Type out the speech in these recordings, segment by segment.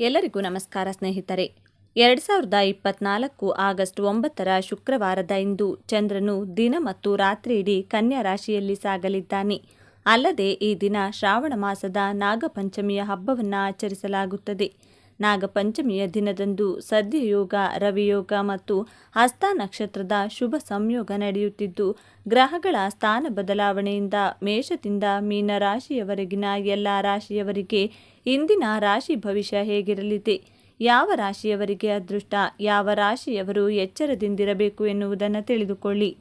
ಎಲ್ಲರಿಗೂ ನಮಸ್ಕಾರ ಸ್ನೇಹಿತರೆ. ಎರಡು ಸಾವಿರದ ಇಪ್ಪತ್ನಾಲ್ಕು ಆಗಸ್ಟ್ ಒಂಬತ್ತರ ಶುಕ್ರವಾರದ ಇಂದು ಚಂದ್ರನು ದಿನ ಮತ್ತು ರಾತ್ರಿ ಇಡೀ ಕನ್ಯಾ ರಾಶಿಯಲ್ಲಿ ಸಾಗಲಿದ್ದಾನೆ. ಅಲ್ಲದೆ ಈ ದಿನ ಶ್ರಾವಣ ಮಾಸದ ನಾಗಪಂಚಮಿಯ ಹಬ್ಬವನ್ನು ಆಚರಿಸಲಾಗುತ್ತದೆ. ನಾಗಪಂಚಮಿಯ ದಿನದಂದು ಸದ್ಯಯೋಗ, ರವಿಯೋಗ ಮತ್ತು ಹಸ್ತ ನಕ್ಷತ್ರದ ಶುಭ ಸಂಯೋಗ ನಡೆಯುತ್ತಿದ್ದು, ಗ್ರಹಗಳ ಸ್ಥಾನ ಬದಲಾವಣೆಯಿಂದ ಮೇಷದಿಂದ ಮೀನ ರಾಶಿಯವರೆಗಿನ ಎಲ್ಲ ರಾಶಿಯವರಿಗೆ ಇಂದಿನ ರಾಶಿ ಭವಿಷ್ಯ ಹೇಗಿರಲಿದೆ? ಯಾವ ರಾಶಿಯವರಿಗೆ ಅದೃಷ್ಟ? ಯಾವ ರಾಶಿಯವರು ಎಚ್ಚರದಿಂದಿರಬೇಕು ಎನ್ನುವುದನ್ನು ತಿಳಿದುಕೊಳ್ಳಿ.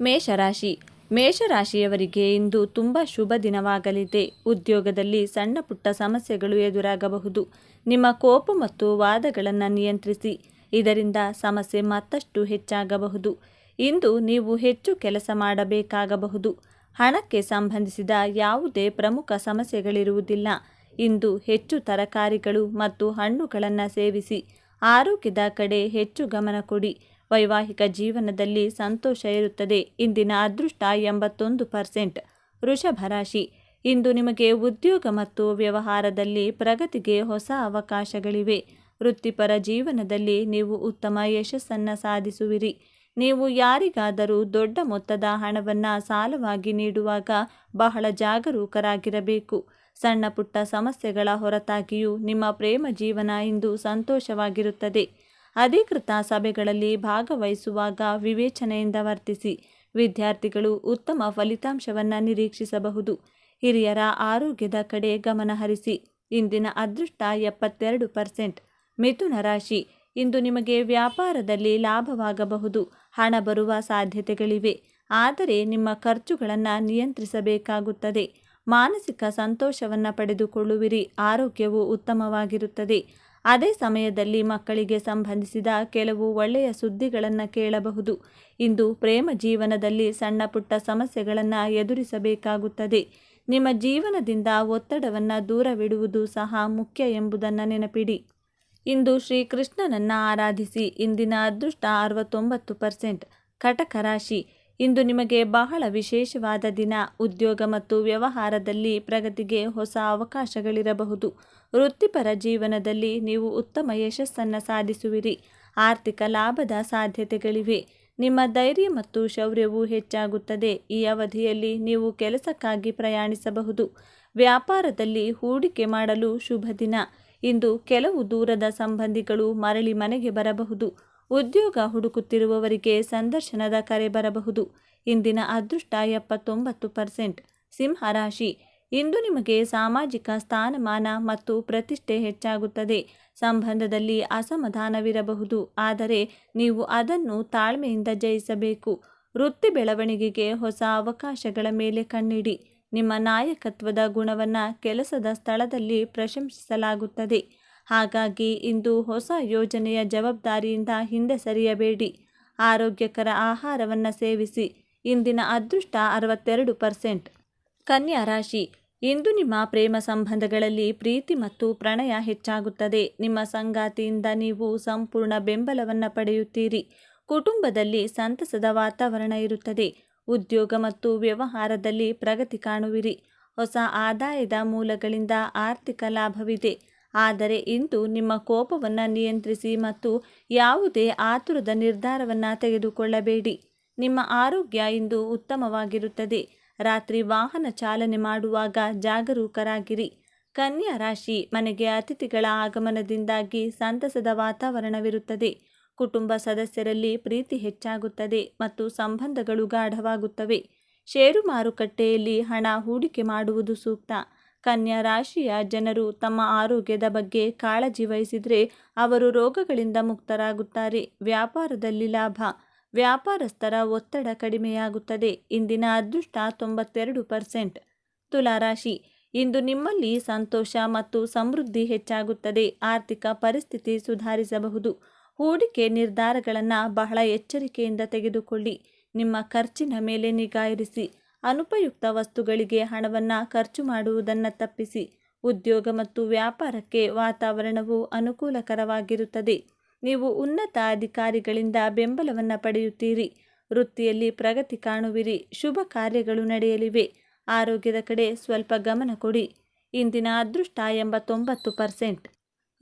ಮೇಷರಾಶಿ ಮೇಷರಾಶಿಯವರಿಗೆ ಇಂದು ತುಂಬ ಶುಭ ದಿನವಾಗಲಿದೆ. ಉದ್ಯೋಗದಲ್ಲಿ ಸಣ್ಣ ಪುಟ್ಟ ಸಮಸ್ಯೆಗಳು ಎದುರಾಗಬಹುದು. ನಿಮ್ಮ ಕೋಪ ಮತ್ತು ವಾದಗಳನ್ನು ನಿಯಂತ್ರಿಸಿ. ಇದರಿಂದ ಸಮಸ್ಯೆ ಮತ್ತಷ್ಟು ಹೆಚ್ಚಾಗಬಹುದು. ಇಂದು ನೀವು ಹೆಚ್ಚು ಕೆಲಸ ಮಾಡಬೇಕಾಗಬಹುದು. ಹಣಕ್ಕೆ ಸಂಬಂಧಿಸಿದ ಯಾವುದೇ ಪ್ರಮುಖ ಸಮಸ್ಯೆಗಳಿರುವುದಿಲ್ಲ. ಇಂದು ಹೆಚ್ಚು ತರಕಾರಿಗಳು ಮತ್ತು ಹಣ್ಣುಗಳನ್ನು ಸೇವಿಸಿ. ಆರೋಗ್ಯದ ಕಡೆ ಹೆಚ್ಚು ಗಮನ ಕೊಡಿ. ವೈವಾಹಿಕ ಜೀವನದಲ್ಲಿ ಸಂತೋಷ ಇರುತ್ತದೆ. ಇಂದಿನ ಅದೃಷ್ಟ ಎಂಬತ್ತೊಂದು ಪರ್ಸೆಂಟ್. ವೃಷಭ ರಾಶಿ. ಇಂದು ನಿಮಗೆ ಉದ್ಯೋಗ ಮತ್ತು ವ್ಯವಹಾರದಲ್ಲಿ ಪ್ರಗತಿಗೆ ಹೊಸ ಅವಕಾಶಗಳಿವೆ. ವೃತ್ತಿಪರ ಜೀವನದಲ್ಲಿ ನೀವು ಉತ್ತಮ ಯಶಸ್ಸನ್ನು ಸಾಧಿಸುವಿರಿ. ನೀವು ಯಾರಿಗಾದರೂ ದೊಡ್ಡ ಮೊತ್ತದ ಹಣವನ್ನು ಸಾಲವಾಗಿ ನೀಡುವಾಗ ಬಹಳ ಜಾಗರೂಕರಾಗಿರಬೇಕು. ಸಣ್ಣ ಪುಟ್ಟ ಸಮಸ್ಯೆಗಳ ಹೊರತಾಗಿಯೂ ನಿಮ್ಮ ಪ್ರೇಮ ಜೀವನ ಇಂದು ಸಂತೋಷವಾಗಿರುತ್ತದೆ. ಅಧಿಕೃತ ಸಭೆಗಳಲ್ಲಿ ಭಾಗವಹಿಸುವಾಗ ವಿವೇಚನೆಯಿಂದ ವರ್ತಿಸಿ ವಿದ್ಯಾರ್ಥಿಗಳು ಉತ್ತಮ ಫಲಿತಾಂಶವನ್ನು ನಿರೀಕ್ಷಿಸಬಹುದು. ಹಿರಿಯರ ಆರೋಗ್ಯದ ಕಡೆ ಗಮನ ಹರಿಸಿ. ಇಂದಿನ ಅದೃಷ್ಟ ಎಪ್ಪತ್ತೆರಡು ಪರ್ಸೆಂಟ್. ಮಿಥುನ ರಾಶಿ. ಇಂದು ನಿಮಗೆ ವ್ಯಾಪಾರದಲ್ಲಿ ಲಾಭವಾಗಬಹುದು. ಹಣ ಬರುವ ಸಾಧ್ಯತೆಗಳಿವೆ. ಆದರೆ ನಿಮ್ಮ ಖರ್ಚುಗಳನ್ನು ನಿಯಂತ್ರಿಸಬೇಕಾಗುತ್ತದೆ. ಮಾನಸಿಕ ಸಂತೋಷವನ್ನು ಪಡೆದುಕೊಳ್ಳುವಿರಿ. ಆರೋಗ್ಯವು ಉತ್ತಮವಾಗಿರುತ್ತದೆ. ಅದೇ ಸಮಯದಲ್ಲಿ ಮಕ್ಕಳಿಗೆ ಸಂಬಂಧಿಸಿದ ಕೆಲವು ಒಳ್ಳೆಯ ಸುದ್ದಿಗಳನ್ನು ಕೇಳಬಹುದು. ಇಂದು ಪ್ರೇಮ ಜೀವನದಲ್ಲಿ ಸಣ್ಣ ಪುಟ್ಟ ಸಮಸ್ಯೆಗಳನ್ನು ಎದುರಿಸಬೇಕಾಗುತ್ತದೆ. ನಿಮ್ಮ ಜೀವನದಿಂದ ಒತ್ತಡವನ್ನು ದೂರವಿಡುವುದು ಸಹ ಮುಖ್ಯ ಎಂಬುದನ್ನು ನೆನಪಿಡಿ. ಇಂದು ಶ್ರೀಕೃಷ್ಣನನ್ನು ಆರಾಧಿಸಿ, ಇಂದಿನ ಅದೃಷ್ಟ ಅರವತ್ತೊಂಬತ್ತು ಪರ್ಸೆಂಟ್. ಕಟಕ ರಾಶಿ. ಇಂದು ನಿಮಗೆ ಬಹಳ ವಿಶೇಷವಾದ ದಿನ. ಉದ್ಯೋಗ ಮತ್ತು ವ್ಯವಹಾರದಲ್ಲಿ ಪ್ರಗತಿಗೆ ಹೊಸ ಅವಕಾಶಗಳಿರಬಹುದು. ವೃತ್ತಿಪರ ಜೀವನದಲ್ಲಿ ನೀವು ಉತ್ತಮ ಯಶಸ್ಸನ್ನು ಸಾಧಿಸುವಿರಿ. ಆರ್ಥಿಕ ಲಾಭದ ಸಾಧ್ಯತೆಗಳಿವೆ. ನಿಮ್ಮ ಧೈರ್ಯ ಮತ್ತು ಶೌರ್ಯವು ಹೆಚ್ಚಾಗುತ್ತದೆ. ಈ ಅವಧಿಯಲ್ಲಿ ನೀವು ಕೆಲಸಕ್ಕಾಗಿ ಪ್ರಯಾಣಿಸಬಹುದು. ವ್ಯಾಪಾರದಲ್ಲಿ ಹೂಡಿಕೆ ಮಾಡಲು ಶುಭ ದಿನ. ಇಂದು ಕೆಲವು ದೂರದ ಸಂಬಂಧಿಗಳು ಮರಳಿ ಮನೆಗೆ ಬರಬಹುದು. ಉದ್ಯೋಗ ಹುಡುಕುತ್ತಿರುವವರಿಗೆ ಸಂದರ್ಶನದ ಕರೆ ಬರಬಹುದು. ಇಂದಿನ ಅದೃಷ್ಟ ಎಪ್ಪತ್ತೊಂಬತ್ತು ಪರ್ಸೆಂಟ್. ಸಿಂಹರಾಶಿ ಇಂದು ನಿಮಗೆ ಸಾಮಾಜಿಕ ಸ್ಥಾನಮಾನ ಮತ್ತು ಪ್ರತಿಷ್ಠೆ ಹೆಚ್ಚಾಗುತ್ತದೆ. ಸಂಬಂಧದಲ್ಲಿ ಅಸಮಾಧಾನವಿರಬಹುದು. ಆದರೆ ನೀವು ಅದನ್ನು ತಾಳ್ಮೆಯಿಂದ ಜಯಿಸಬೇಕು. ವೃತ್ತಿ ಬೆಳವಣಿಗೆಗೆ ಹೊಸ ಅವಕಾಶಗಳ ಮೇಲೆ ಕಣ್ಣಿಡಿ. ನಿಮ್ಮ ನಾಯಕತ್ವದ ಗುಣವನ್ನು ಕೆಲಸದ ಸ್ಥಳದಲ್ಲಿ ಪ್ರಶಂಸಿಸಲಾಗುತ್ತದೆ. ಹಾಗಾಗಿ ಇಂದು ಹೊಸ ಯೋಜನೆಯ ಜವಾಬ್ದಾರಿಯಿಂದ ಹಿಂದೆ ಸರಿಯಬೇಡಿ. ಆರೋಗ್ಯಕರ ಆಹಾರವನ್ನು ಸೇವಿಸಿ. ಇಂದಿನ ಅದೃಷ್ಟ ಅರವತ್ತೆರಡು ಪರ್ಸೆಂಟ್. ಕನ್ಯಾ ರಾಶಿ. ಇಂದು ನಿಮ್ಮ ಪ್ರೇಮ ಸಂಬಂಧಗಳಲ್ಲಿ ಪ್ರೀತಿ ಮತ್ತು ಪ್ರಣಯ ಹೆಚ್ಚಾಗುತ್ತದೆ. ನಿಮ್ಮ ಸಂಗಾತಿಯಿಂದ ನೀವು ಸಂಪೂರ್ಣ ಬೆಂಬಲವನ್ನು ಪಡೆಯುತ್ತೀರಿ. ಕುಟುಂಬದಲ್ಲಿ ಸಂತಸದ ವಾತಾವರಣ ಇರುತ್ತದೆ. ಉದ್ಯೋಗ ಮತ್ತು ವ್ಯವಹಾರದಲ್ಲಿ ಪ್ರಗತಿ ಕಾಣುವಿರಿ. ಹೊಸ ಆದಾಯದ ಮೂಲಗಳಿಂದ ಆರ್ಥಿಕ ಲಾಭವಿದೆ. ಆದರೆ ಇಂದು ನಿಮ್ಮ ಕೋಪವನ್ನು ನಿಯಂತ್ರಿಸಿ ಮತ್ತು ಯಾವುದೇ ಆತುರದ ನಿರ್ಧಾರವನ್ನು ತೆಗೆದುಕೊಳ್ಳಬೇಡಿ. ನಿಮ್ಮ ಆರೋಗ್ಯ ಇಂದು ಉತ್ತಮವಾಗಿರುತ್ತದೆ. ರಾತ್ರಿ ವಾಹನ ಚಾಲನೆ ಮಾಡುವಾಗ ಜಾಗರೂಕರಾಗಿರಿ. ಕನ್ಯಾ ರಾಶಿ ಮನೆಗೆ ಅತಿಥಿಗಳ ಆಗಮನದಿಂದಾಗಿ ಸಂತಸದ ವಾತಾವರಣವಿರುತ್ತದೆ. ಕುಟುಂಬ ಸದಸ್ಯರಲ್ಲಿ ಪ್ರೀತಿ ಹೆಚ್ಚಾಗುತ್ತದೆ ಮತ್ತು ಸಂಬಂಧಗಳು ಗಾಢವಾಗುತ್ತವೆ. ಷೇರು ಮಾರುಕಟ್ಟೆಯಲ್ಲಿ ಹಣ ಹೂಡಿಕೆ ಮಾಡುವುದು ಸೂಕ್ತ. ಕನ್ಯಾ ರಾಶಿಯ ಜನರು ತಮ್ಮ ಆರೋಗ್ಯದ ಬಗ್ಗೆ ಕಾಳಜಿ ವಹಿಸಿದರೆ ಅವರು ರೋಗಗಳಿಂದ ಮುಕ್ತರಾಗುತ್ತಾರೆ. ವ್ಯಾಪಾರದಲ್ಲಿ ಲಾಭ. ವ್ಯಾಪಾರಸ್ಥರ ಒತ್ತಡ ಕಡಿಮೆಯಾಗುತ್ತದೆ. ಇಂದಿನ ಅದೃಷ್ಟ ತೊಂಬತ್ತೆರಡು ಪರ್ಸೆಂಟ್. ತುಲಾರಾಶಿ ಇಂದು ನಿಮ್ಮಲ್ಲಿ ಸಂತೋಷ ಮತ್ತು ಸಮೃದ್ಧಿ ಹೆಚ್ಚಾಗುತ್ತದೆ. ಆರ್ಥಿಕ ಪರಿಸ್ಥಿತಿ ಸುಧಾರಿಸಬಹುದು. ಹೂಡಿಕೆ ನಿರ್ಧಾರಗಳನ್ನು ಬಹಳ ಎಚ್ಚರಿಕೆಯಿಂದ ತೆಗೆದುಕೊಳ್ಳಿ. ನಿಮ್ಮ ಖರ್ಚಿನ ಮೇಲೆ ನಿಗಾ ಇರಿಸಿ. ಅನುಪಯುಕ್ತ ವಸ್ತುಗಳಿಗೆ ಹಣವನ್ನು ಖರ್ಚು ಮಾಡುವುದನ್ನು ತಪ್ಪಿಸಿ, ಉದ್ಯೋಗ ಮತ್ತು ವ್ಯಾಪಾರಕ್ಕೆ ವಾತಾವರಣವು ಅನುಕೂಲಕರವಾಗಿರುತ್ತದೆ. ನೀವು ಉನ್ನತ ಅಧಿಕಾರಿಗಳಿಂದ ಬೆಂಬಲವನ್ನು ಪಡೆಯುತ್ತೀರಿ. ವೃತ್ತಿಯಲ್ಲಿ ಪ್ರಗತಿ ಕಾಣುವಿರಿ. ಶುಭ ಕಾರ್ಯಗಳು ನಡೆಯಲಿವೆ. ಆರೋಗ್ಯದ ಕಡೆ ಸ್ವಲ್ಪ ಗಮನ ಕೊಡಿ. ಇಂದಿನ ಅದೃಷ್ಟ ಎಂಬತ್ತೊಂಬತ್ತು ಪರ್ಸೆಂಟ್.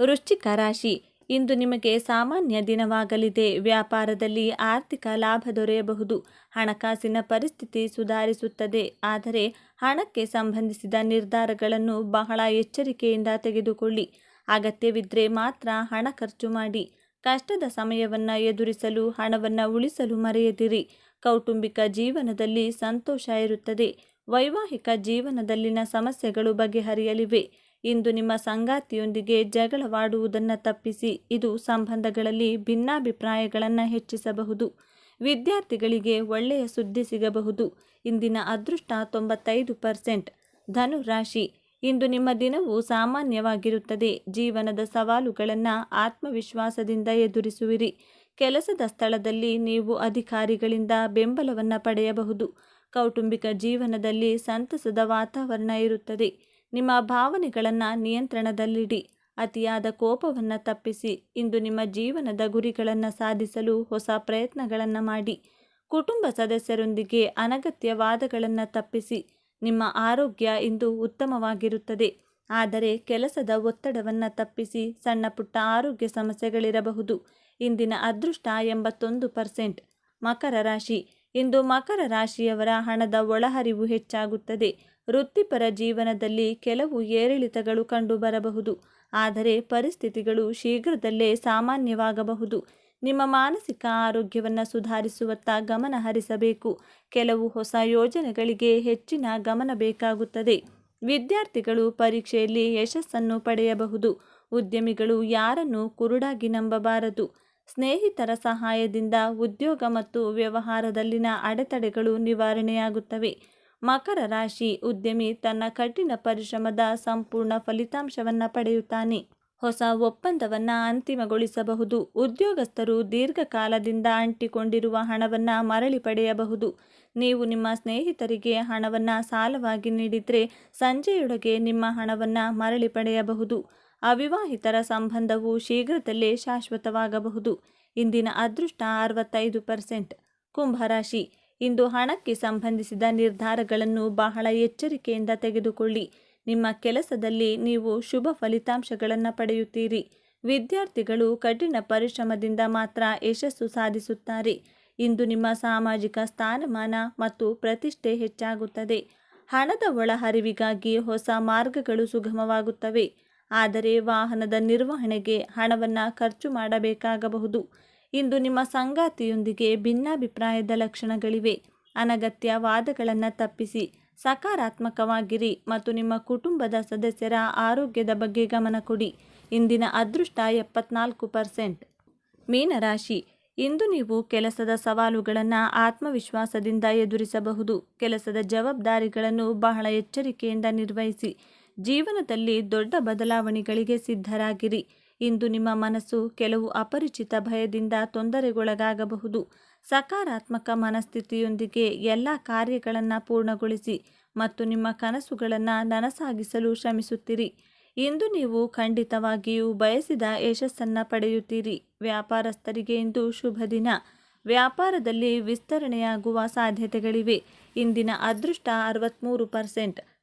ವೃಶ್ಚಿಕ ರಾಶಿ. ಇಂದು ನಿಮಗೆ ಸಾಮಾನ್ಯ ದಿನವಾಗಲಿದೆ. ವ್ಯಾಪಾರದಲ್ಲಿ ಆರ್ಥಿಕ ಲಾಭ ದೊರೆಯಬಹುದು. ಹಣಕಾಸಿನ ಪರಿಸ್ಥಿತಿ ಸುಧಾರಿಸುತ್ತದೆ. ಆದರೆ ಹಣಕ್ಕೆ ಸಂಬಂಧಿಸಿದ ನಿರ್ಧಾರಗಳನ್ನು ಬಹಳ ಎಚ್ಚರಿಕೆಯಿಂದ ತೆಗೆದುಕೊಳ್ಳಿ. ಅಗತ್ಯವಿದ್ದರೆ ಮಾತ್ರ ಹಣ ಖರ್ಚು ಮಾಡಿ. ಕಷ್ಟದ ಸಮಯವನ್ನು ಎದುರಿಸಲು, ಹಣವನ್ನು ಉಳಿಸಲು ಮರೆಯದಿರಿ. ಕೌಟುಂಬಿಕ ಜೀವನದಲ್ಲಿ ಸಂತೋಷ ಇರುತ್ತದೆ. ವೈವಾಹಿಕ ಜೀವನದಲ್ಲಿನ ಸಮಸ್ಯೆಗಳು ಬಗೆಹರಿಯಲಿವೆ. ಇಂದು ನಿಮ್ಮ ಸಂಗಾತಿಯೊಂದಿಗೆ ಜಗಳವಾಡುವುದನ್ನು ತಪ್ಪಿಸಿ, ಇದು ಸಂಬಂಧಗಳಲ್ಲಿ ಭಿನ್ನಾಭಿಪ್ರಾಯಗಳನ್ನು ಹೆಚ್ಚಿಸಬಹುದು. ವಿದ್ಯಾರ್ಥಿಗಳಿಗೆ ಒಳ್ಳೆಯ ಸುದ್ದಿ ಸಿಗಬಹುದು. ಇಂದಿನ ಅದೃಷ್ಟ ತೊಂಬತ್ತೈದು ಪರ್ಸೆಂಟ್. ಧನು ರಾಶಿ. ಇಂದು ನಿಮ್ಮ ದಿನವು ಸಾಮಾನ್ಯವಾಗಿರುತ್ತದೆ. ಜೀವನದ ಸವಾಲುಗಳನ್ನು ಆತ್ಮವಿಶ್ವಾಸದಿಂದ ಎದುರಿಸುವಿರಿ. ಕೆಲಸದ ಸ್ಥಳದಲ್ಲಿ ನೀವು ಅಧಿಕಾರಿಗಳಿಂದ ಬೆಂಬಲವನ್ನು ಪಡೆಯಬಹುದು. ಕೌಟುಂಬಿಕ ಜೀವನದಲ್ಲಿ ಸಂತಸದ ವಾತಾವರಣ ಇರುತ್ತದೆ. ನಿಮ್ಮ ಭಾವನೆಗಳನ್ನು ನಿಯಂತ್ರಣದಲ್ಲಿಡಿ. ಅತಿಯಾದ ಕೋಪವನ್ನು ತಪ್ಪಿಸಿ. ಇಂದು ನಿಮ್ಮ ಜೀವನದ ಗುರಿಗಳನ್ನು ಸಾಧಿಸಲು ಹೊಸ ಪ್ರಯತ್ನಗಳನ್ನು ಮಾಡಿ. ಕುಟುಂಬ ಸದಸ್ಯರೊಂದಿಗೆ ಅನಗತ್ಯ ವಾದಗಳನ್ನು ತಪ್ಪಿಸಿ. ನಿಮ್ಮ ಆರೋಗ್ಯ ಇಂದು ಉತ್ತಮವಾಗಿರುತ್ತದೆ. ಆದರೆ ಕೆಲಸದ ಒತ್ತಡವನ್ನು ತಪ್ಪಿಸಿ ಸಣ್ಣ ಪುಟ್ಟ ಆರೋಗ್ಯ ಸಮಸ್ಯೆಗಳಿರಬಹುದು. ಇಂದಿನ ಅದೃಷ್ಟ ಎಂಬತ್ತೊಂದು ಪರ್ಸೆಂಟ್. ಮಕರ ರಾಶಿ. ಇಂದು ಮಕರ ರಾಶಿಯವರ ಹಣದ ಒಳಹರಿವು ಹೆಚ್ಚಾಗುತ್ತದೆ. ವೃತ್ತಿಪರ ಜೀವನದಲ್ಲಿ ಕೆಲವು ಏರಿಳಿತಗಳು ಕಂಡುಬರಬಹುದು. ಆದರೆ ಪರಿಸ್ಥಿತಿಗಳು ಶೀಘ್ರದಲ್ಲೇ ಸಾಮಾನ್ಯವಾಗಬಹುದು. ನಿಮ್ಮ ಮಾನಸಿಕ ಆರೋಗ್ಯವನ್ನು ಸುಧಾರಿಸುವತ್ತ ಗಮನ ಹರಿಸಬೇಕು. ಕೆಲವು ಹೊಸ ಯೋಜನೆಗಳಿಗೆ ಹೆಚ್ಚಿನ ಗಮನ ಬೇಕಾಗುತ್ತದೆ. ವಿದ್ಯಾರ್ಥಿಗಳು ಪರೀಕ್ಷೆಯಲ್ಲಿ ಯಶಸ್ಸನ್ನು ಪಡೆಯಬಹುದು. ಉದ್ಯಮಿಗಳು ಯಾರನ್ನು ಕುರುಡಾಗಿ ನಂಬಬಾರದು. ಸ್ನೇಹಿತರ ಸಹಾಯದಿಂದ ಉದ್ಯೋಗ ಮತ್ತು ವ್ಯವಹಾರದಲ್ಲಿನ ಅಡೆತಡೆಗಳು ನಿವಾರಣೆಯಾಗುತ್ತವೆ. ಮಕರ ರಾಶಿ ಉದ್ಯಮಿ ತನ್ನ ಕಠಿಣ ಪರಿಶ್ರಮದ ಸಂಪೂರ್ಣ ಫಲಿತಾಂಶವನ್ನು ಪಡೆಯುತ್ತಾನೆ. ಹೊಸ ಒಪ್ಪಂದವನ್ನು ಅಂತಿಮಗೊಳಿಸಬಹುದು. ಉದ್ಯೋಗಸ್ಥರು ದೀರ್ಘಕಾಲದಿಂದ ಅಂಟಿಕೊಂಡಿರುವ ಹಣವನ್ನು ಮರಳಿ ಪಡೆಯಬಹುದು. ನೀವು ನಿಮ್ಮ ಸ್ನೇಹಿತರಿಗೆ ಹಣವನ್ನು ಸಾಲವಾಗಿ ನೀಡಿದರೆ ಸಂಜೆಯೊಳಗೆ ನಿಮ್ಮ ಹಣವನ್ನು ಮರಳಿ ಪಡೆಯಬಹುದು. ಅವಿವಾಹಿತರ ಸಂಬಂಧವು ಶೀಘ್ರದಲ್ಲೇ ಶಾಶ್ವತವಾಗಬಹುದು. ಇಂದಿನ ಅದೃಷ್ಟ ಅರವತ್ತೈದು ಪರ್ಸೆಂಟ್. ಕುಂಭರಾಶಿ ಇಂದು ಹಣಕ್ಕೆ ಸಂಬಂಧಿಸಿದ ನಿರ್ಧಾರಗಳನ್ನು ಬಹಳ ಎಚ್ಚರಿಕೆಯಿಂದ ತೆಗೆದುಕೊಳ್ಳಿ. ನಿಮ್ಮ ಕೆಲಸದಲ್ಲಿ ನೀವು ಶುಭ ಫಲಿತಾಂಶಗಳನ್ನು ಪಡೆಯುತ್ತೀರಿ. ವಿದ್ಯಾರ್ಥಿಗಳು ಕಠಿಣ ಪರಿಶ್ರಮದಿಂದ ಮಾತ್ರ ಯಶಸ್ಸು ಸಾಧಿಸುತ್ತಾರೆ. ಇಂದು ನಿಮ್ಮ ಸಾಮಾಜಿಕ ಸ್ಥಾನಮಾನ ಮತ್ತು ಪ್ರತಿಷ್ಠೆ ಹೆಚ್ಚಾಗುತ್ತದೆ. ಹಣದ ಒಳಹರಿವಿಗಾಗಿ ಹೊಸ ಮಾರ್ಗಗಳು ಸುಗಮವಾಗುತ್ತವೆ. ಆದರೆ ವಾಹನದ ನಿರ್ವಹಣೆಗೆ ಹಣವನ್ನು ಖರ್ಚು ಮಾಡಬೇಕಾಗಬಹುದು. ಇಂದು ನಿಮ್ಮ ಸಂಗಾತಿಯೊಂದಿಗೆ ಭಿನ್ನಾಭಿಪ್ರಾಯದ ಲಕ್ಷಣಗಳಿವೆ. ಅನಗತ್ಯ ವಾದಗಳನ್ನು ತಪ್ಪಿಸಿ, ಸಕಾರಾತ್ಮಕವಾಗಿರಿ ಮತ್ತು ನಿಮ್ಮ ಕುಟುಂಬದ ಸದಸ್ಯರ ಆರೋಗ್ಯದ ಬಗ್ಗೆ ಗಮನ ಕೊಡಿ. ಇಂದಿನ ಅದೃಷ್ಟ ಎಪ್ಪತ್ನಾಲ್ಕು ಪರ್ಸೆಂಟ್. ಮೀನರಾಶಿ ಇಂದು ನೀವು ಕೆಲಸದ ಸವಾಲುಗಳನ್ನು ಆತ್ಮವಿಶ್ವಾಸದಿಂದ ಎದುರಿಸಬಹುದು. ಕೆಲಸದ ಜವಾಬ್ದಾರಿಗಳನ್ನು ಬಹಳ ಎಚ್ಚರಿಕೆಯಿಂದ ನಿರ್ವಹಿಸಿ. ಜೀವನದಲ್ಲಿ ದೊಡ್ಡ ಬದಲಾವಣೆಗಳಿಗೆ ಸಿದ್ಧರಾಗಿರಿ. ಇಂದು ನಿಮ್ಮ ಮನಸ್ಸು ಕೆಲವು ಅಪರಿಚಿತ ಭಯದಿಂದ ತೊಂದರೆಗೊಳಗಾಗಬಹುದು. ಸಕಾರಾತ್ಮಕ ಮನಸ್ಥಿತಿಯೊಂದಿಗೆ ಎಲ್ಲ ಕಾರ್ಯಗಳನ್ನು ಪೂರ್ಣಗೊಳಿಸಿ ಮತ್ತು ನಿಮ್ಮ ಕನಸುಗಳನ್ನು ನನಸಾಗಿಸಲು ಶ್ರಮಿಸುತ್ತೀರಿ. ಇಂದು ನೀವು ಖಂಡಿತವಾಗಿಯೂ ಬಯಸಿದ ಯಶಸ್ಸನ್ನು ಪಡೆಯುತ್ತೀರಿ. ವ್ಯಾಪಾರಸ್ಥರಿಗೆ ಇಂದು ಶುಭ ದಿನ. ವ್ಯಾಪಾರದಲ್ಲಿ ವಿಸ್ತರಣೆಯಾಗುವ ಸಾಧ್ಯತೆಗಳಿವೆ. ಇಂದಿನ ಅದೃಷ್ಟ ಅರವತ್ತ್ಮೂರು ಪರ್ಸೆಂಟ್.